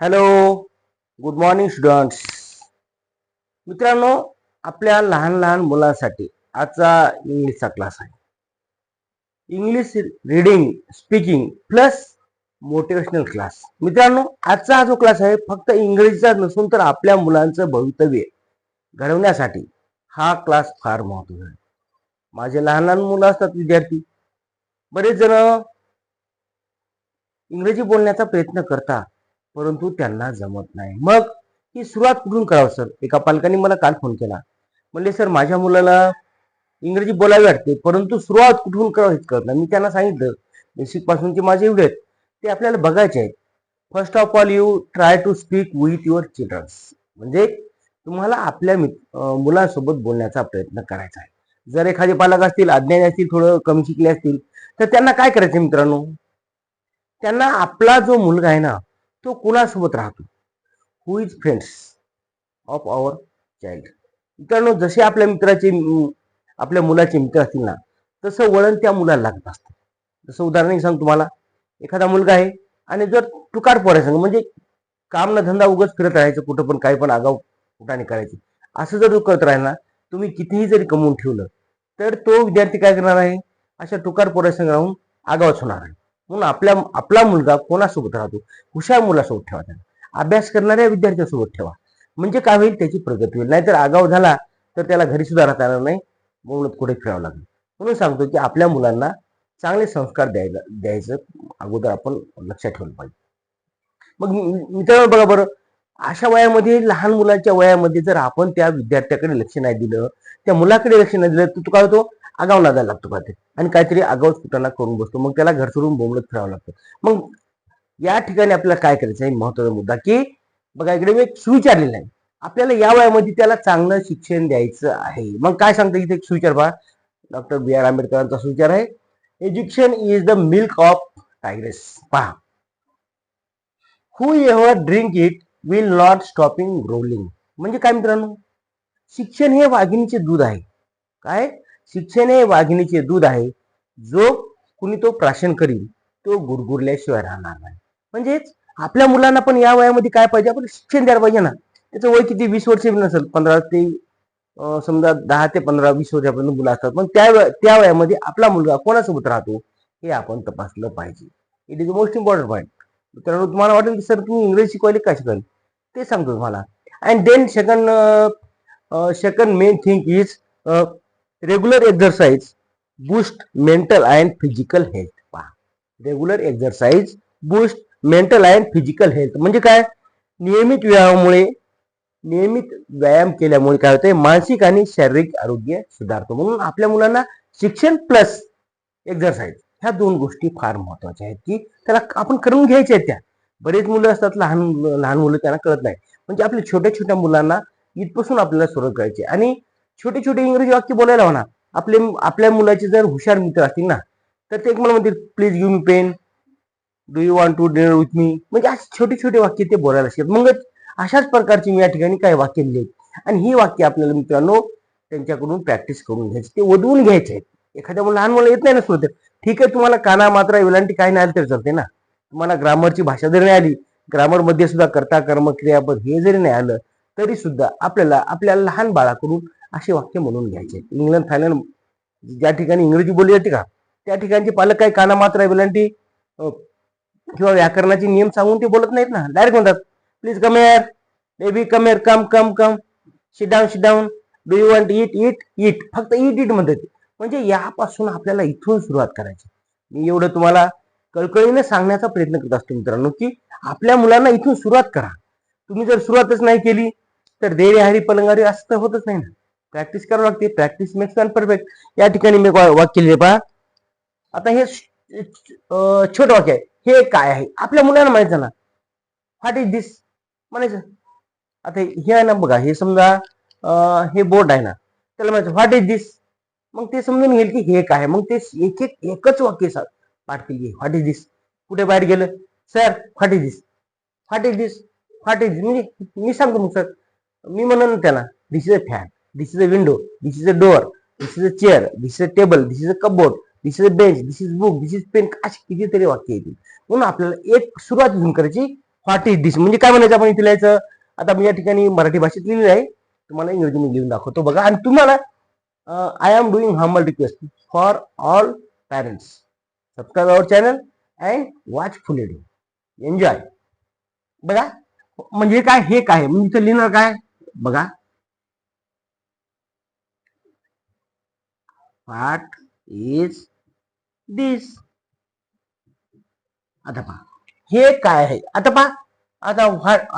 Hello good morning students मित्रांनो आपल्या लहान लहान मुलांसाठी आजचा इंग्लिशचा क्लास आहे. English reading speaking plus motivational class मित्रांनो आजचा हा जो क्लास आहे फक्त इंग्रजीचा नसून तर आपल्या मुलांचं भवितव्य घडवण्यासाठी हा क्लास फार महत्त्वाचा आहे. माझे लहान लहान मुलं असतात विद्यार्थी. बरेच जण इंग्रजी बोलण्याचा प्रयत्न करतात. परंतु त्यांना जमत नाही. मग ही सुरुवात कुठून करावं सर? एका पालकाने मला काल फोन केला. म्हणले सर माझ्या मुलाला इंग्रजी बोलावी वाटते परंतु सुरुवात कुठून करावं हेच कळत नाही. मी त्यांना सांगितलं बेसिक पासूनचे माझे एवढे आहेत ते आपल्याला बघायचे आहेत. First of all you try to speak with your childrens म्हणजे तुम्हाला आपल्या मित- मुलांसोबत बोलण्याचा प्रयत्न करायचा आहे. जर एखादे पालक असतील अज्ञानी असतील थोडं कमी शिकले असतील तर त्यांना काय करायचं मित्रांनो? त्यांना आपला जो मुलगा आहे ना तो कुणासोबत राहतो? Who is friends of our child मित्रांनो जसे आपल्या मित्राचे आपल्या मुलाचे मित्र असतील ना तसं वळण त्या मुलाला लागत असतं. जसं उदाहरण एक सांग तुम्हाला एखादा मुलगा आहे आणि जर तुकार पोराय म्हणजे काम ना धंदा उगच फिरत राहायचं कुठं पण काही पण आगाव कुठाने करायचे असं जर तो करत राहिला ना तुम्ही कितीही जरी कमवून ठेवलं तर तो विद्यार्थी काय करणार आहे? अशा टुकार पोरासंग राहून आगावच होणार आहे. म्हणून आपल्या आपला मुलगा कोणासोबत राहतो? हुशार मुलासोबत ठेवा त्याला. अभ्यास करणाऱ्या विद्यार्थ्यासोबत ठेवा. म्हणजे काय होईल? त्याची प्रगती होईल. नाहीतर आगाव झाला तर त्याला घरी सुद्धा राहता येणार नाही. म्हणून कुठे फिरावं लागेल. म्हणून सांगतो की आपल्या मुलांना चांगले संस्कार द्यायला द्यायचं अगोदर आपण लक्षात ठेवलं पाहिजे. मग मित्रांनो बघा बरं अशा वयामध्ये लहान मुलांच्या वयामध्ये जर आपण त्या विद्यार्थ्याकडे लक्ष नाही दिलं त्या मुलाकडे लक्ष नाही दिलं तर तो काय होतो? आगाव नादायला लागतो का ते. आणि काहीतरी आगाऊ कुटाणा करून बसतो. मग त्याला घर सोडून बोंबलत फिरावं लागतं. मग या ठिकाणी आपल्याला काय करायचं आहे? महत्त्वाचा मुद्दा की बघा इकडे मी एक सुविचारलेला आहे. आपल्याला या वयामध्ये त्याला चांगलं शिक्षण द्यायचं आहे. मग काय सांगतं इथे एक सुविचार पहा? डॉक्टर बी आर आंबेडकरांचा सुविचार आहे. Education is the milk of tigress पहा. Who ever drink it will not stopping rolling म्हणजे काय मित्रांनो? शिक्षण हे वाघिणीचे दूध आहे. काय? शिक्षण हे वाघिणीचे दूध आहे. जो कुणी तो प्राशन करील तो गुरगुरल्याशिवाय राहणार नाही. म्हणजेच आपल्या मुलांना पण या वयामध्ये काय पाहिजे? आपण शिक्षण द्यायला पाहिजे ना. त्याचं वय किती? वीस वर्ष नसेल. पंधरा ते समजा दहा ते पंधरा वीस वर्षापर्यंत मुलं असतात. पण त्या त्या वयामध्ये आपला मुलगा कोणासोबत राहतो हे आपण तपासलं पाहिजे. It is the most important point मित्रांनो तुम्हाला वाटेल की सर तुम्ही इंग्रजी शिकवायला काय शिकाल ते सांगतो तुम्हाला. And then second second main thing is regular exercise boost mental and physical health पहा. Regular exercise boost mental and physical health म्हणजे काय? नियमित व्यायामामुळे नियमित व्यायाम केल्यामुळे काय होते मानसिक आणि शारीरिक आरोग्य सुधारतो. म्हणून आपल्या मुलांना शिक्षण प्लस एक्झरसाइज ह्या दोन गोष्टी फार महत्त्वाच्या आहेत की त्याला आपण करून घ्यायच्या आहेत त्या. बरेच मुलं असतात लहान लहान मुलं त्यांना कळत नाही. म्हणजे आपल्या छोट्या छोट्या मुलांना इथपासून आपल्याला सुरुवात करायची आणि छोटे छोटे इंग्रजी वाक्य बोलायला म्हणा आपले आपल्या मुलाचे जर हुशार मित्र असतील ना तर ते एक मला म्हणतील please give me pen do you want to dinner with me म्हणजे असे छोटे छोटे वाक्य ते बोलायला शिकतात. मग अशाच प्रकारची मी या ठिकाणी काही वाक्य लिहिले आहेत. आणि ही वाक्य आपल्याला मित्रांनो त्यांच्याकडून प्रॅक्टिस करून घ्यायची. ते वदवून घ्यायचे आहेत. एखाद्या मुलं लहान मुलं येत नाही ना सुरत ठीक आहे तुम्हाला काना मात्रा वेलांटी काही नाही आलं तर चालते ना. तुम्हाला ग्रामरची भाषा जरी नाही आली ग्रामरमध्ये सुद्धा कर्ता कर्म क्रियापद हे जरी नाही आलं तरी सुद्धा आपल्याला आपल्या लहान बाळाकडून असे वाक्य म्हणून घ्यायचे. इंग्लंड थायलंड ज्या ठिकाणी इंग्रजी बोलली जाते का त्या ठिकाणचे पालक काही काना मात्र वेलांटी किंवा व्याकरणाचे नियम सांगून ते बोलत नाहीत ना. डायरेक्ट म्हणतात please come here baby come here come come come sit down sit down do you want eat eat eat फक्त इट इट म्हणतात म्हणजे यापासून आपल्याला इथून सुरुवात करायची. मी एवढं तुम्हाला कळकळीने सांगण्याचा प्रयत्न करत असतो मित्रांनो की आपल्या मुलांना इथून सुरुवात करा. तुम्ही जर सुरुवातच नाही केली तर देरे हरी पलंगारी असं तर होतच नाही ना. प्रॅक्टिस करावं लागते. प्रॅक्टिस मेक्स मॅन परफेक्ट या ठिकाणी मी वाक्य लिहिले पहा. आता हे छोटं वाक्य आहे. हे काय आहे? आपल्या मुलांना म्हणायचं ना. व्हॉट इज दिस म्हणायचं. आता हे आहे ना बघा. हे समजा हे बोर्ड आहे ना. त्याला म्हणायचं व्हॉट इज दिस मग ते समजून घेईल की हे काय आहे. मग ते एक एक एकच वाक्य पाठ केली व्हॉट इज दिस कुठे बाहेर गेलं? Sir what is this what is this what is म्हणजे मी सांगतो मग सर मी म्हणून त्याला this is a fan this is a window this is a door this is a chair this is a table this is a cupboard. This is a bench this is book this is pen अशी कितीतरी वाक्य येतील म्हणून आपल्याला एक सुरुवात घेऊन करायची व्हॉट इज दिस म्हणजे काय म्हणायचं आपण इथे लिहायचं? आता मी या ठिकाणी मराठी भाषेत लिहिलेलं आहे. तुम्हाला इंग्रजीने लिहून दाखवतो बघा. आणि तुम्हाला I am doing humble request for all parents subscribe our channel and watch full enjoy बघा. म्हणजे काय? हे काय? म्हणजे इथं लिहिणार काय? बघा. व्हॉट इज दिस आता पहा. हे काय आहे? आता पहा. आता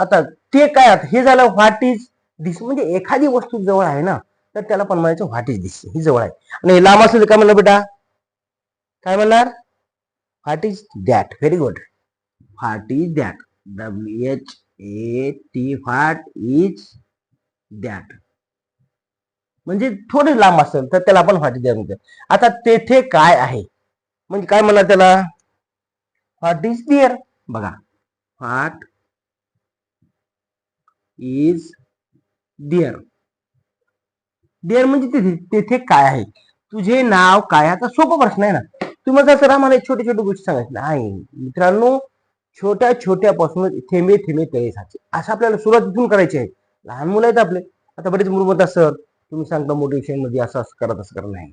आता ते काय हे झालं व्हॉट इज दिस म्हणजे एखादी वस्तू जवळ आहे ना तर त्याला पण म्हणायचं व्हॉट इज दिस ही जवळ आहे. आणि लांब असेल काय म्हणलं बेटा? काय म्हणणार? What is that very good what is that W H A T what is that म्हणजे थोडे लांब असेल तर त्याला आपण फाटी इज म्हणतो आता तेथे काय आहे? म्हणजे काय म्हणा त्याला? व्हॉट इज दिअर बघा. व्हॉट इज दिअर दिअर म्हणजे तिथे तेथे काय आहे? तुझे नाव काय? आता सोपा प्रश्न आहे ना. तुम्ही म्हणता सर मला एक छोटे छोटे गोष्टी सांगायचं. नाही. मित्रांनो छोट्या छोट्यापासून थेंबे थेंबे तळे साचे असं आपल्याला सुरुवात इथून करायची आहे. लहान मुलं आहेत आपले. आता बरेच मुलं म्हणतात सर तुम्ही सांगता मोटिवेशनमध्ये असं असं करत असं करत नाही.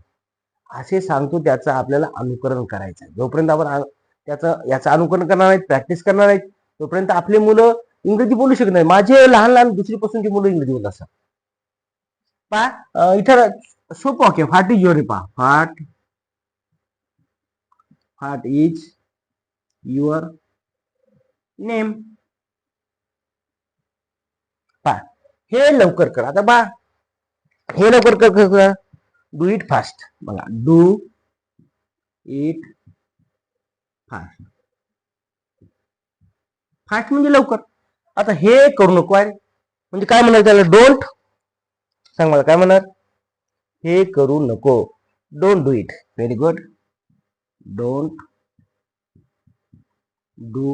असे सांगतो त्याचं आपल्याला अनुकरण करायचं आहे. जोपर्यंत आपण त्याचं याचं अनुकरण करणार नाहीत प्रॅक्टिस करणार नाहीत तोपर्यंत आपले मुलं इंग्रजी बोलू शकत नाही. माझे लहान लहान दुसरीपासूनची मुलं इंग्रजी बोलत असतात. पा इथं सोपं ओके फाट इज युअर पा फाट फाट इज युअर नेम पा हे लवकर कर. आता बा हे लवकर कर डू इट फास्ट बघा. डू इट फास्ट फास्ट म्हणजे लवकर. आता हे करू नको आहे म्हणजे काय म्हणणार त्याला? डोंट सांग मला काय म्हणणार हे करू नको. Don't do it very good don't do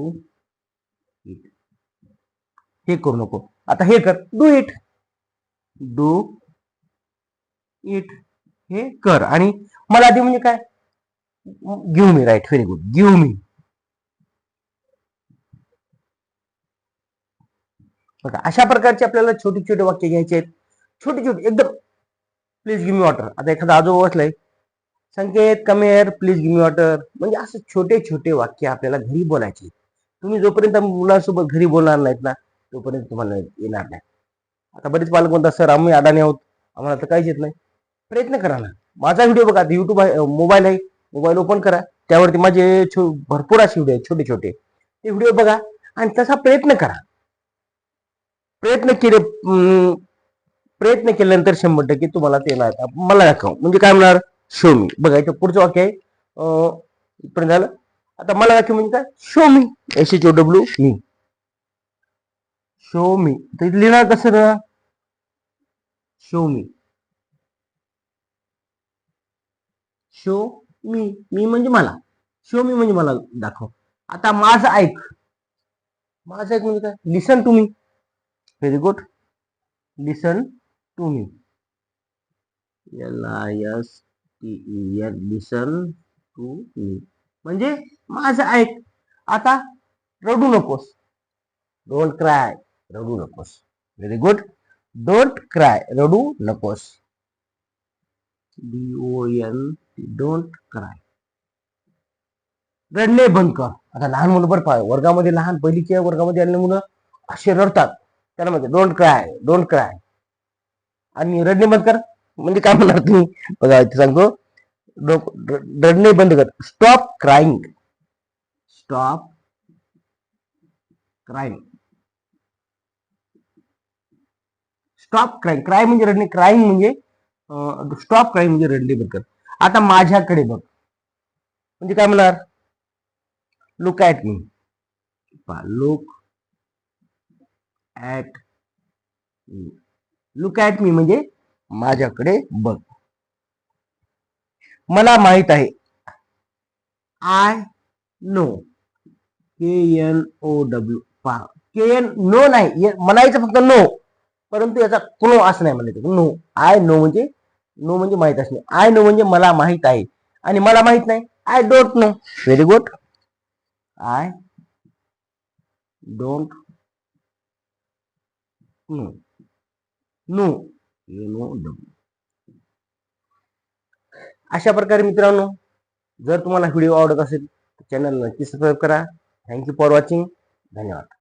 it हे करू नको. आता हे कर. डू इट डू इट हे कर. आणि मला आधी म्हणजे काय? Give me right very good give me बघा अशा प्रकारचे आपल्याला छोटे छोटे वाक्य घ्यायचे आहेत. छोटे छोटे एकदम प्लीज गिव्ह मी वॉटर आता एखादा आजोबा बसलाय. Sanket come here please give me water म्हणजे असं छोटे छोटे वाक्य आपल्याला घरी बोलायचे तुम्ही जोपर्यंत मुलांसोबत घरी बोलणार नाहीत ना तोपर्यंत तुम्हाला येणार नाही. आता बरेच पालक म्हणतात सर आम्ही अडाणी आहोत. आम्हाला तर काहीच येत नाही. प्रयत्न करा ना. माझा व्हिडिओ बघा युट्यूब मोबाईल आहे मोबाईल ओपन करा. त्यावरती माझे छो- भरपूर असे व्हिडिओ आहेत छोटे छोटे ते व्हिडिओ बघा आणि तसा प्रयत्न करा. प्रयत्न केले प्रयत्न केल्यानंतर शंभर टक्के तुम्हाला ते येणार. मला दाखव. म्हणजे काय म्हणणार? शो मी बघा इथं पुढचं वाक्य आहे. इथपर्यंत झालं. आता मला दाखव म्हणजे काय? Show me S H O W me show me तर लिहिणार कसं? शो मी शो मी मी म्हणजे मला. शो मी म्हणजे मला दाखव. आता माझं ऐक. माझं ऐक म्हणजे काय? Listen to me very good listen to me L I S T E L listen to me म्हणजे माझं ऐक. आता रडू नकोस. डोंट क्राय रडू नकोस. व्हेरी गुड डोंट क्राय रडू नकोस. D O N don't cry रडणे बंद कर आता लहान मुलं बरं पहा वर्गामध्ये लहान पहिलीच्या वर्गामध्ये आलेली मुलं असे रडतात. त्याला म्हणते डोंट क्राय डोंट क्राय आणि रडणे बंद कर. म्हणजे काय म्हणणार तुम्ही? बघा इथे सांगतो. रडणे बंद कर. Stop crying stop crying stop crying cry म्हणजे रडणे. क्राईंग म्हणजे स्टॉप क्राईंग म्हणजे रडणे बंद कर. आता माझ्याकडे बघ. म्हणजे काय म्हणणार look at me look at look at me म्हणजे माझ्याकडे बघ. मला माहीत आहे. I know K N O W पहा के एन नो नाही. म्हणायचं फक्त नो परंतु याचा नो असं नाही म्हणायचं. नो आय नो म्हणजे नो म्हणजे माहीत असणे. आय नो म्हणजे मला माहीत आहे. आणि मला माहीत नाही I don't know. Very good I don't know. Know. You know अशा प्रकारे मित्रांनो जर तुम्हाला व्हिडिओ आवडत असेल तर चॅनल नक्की सबस्क्राईब करा. थँक्यू फॉर वॉचिंग धन्यवाद.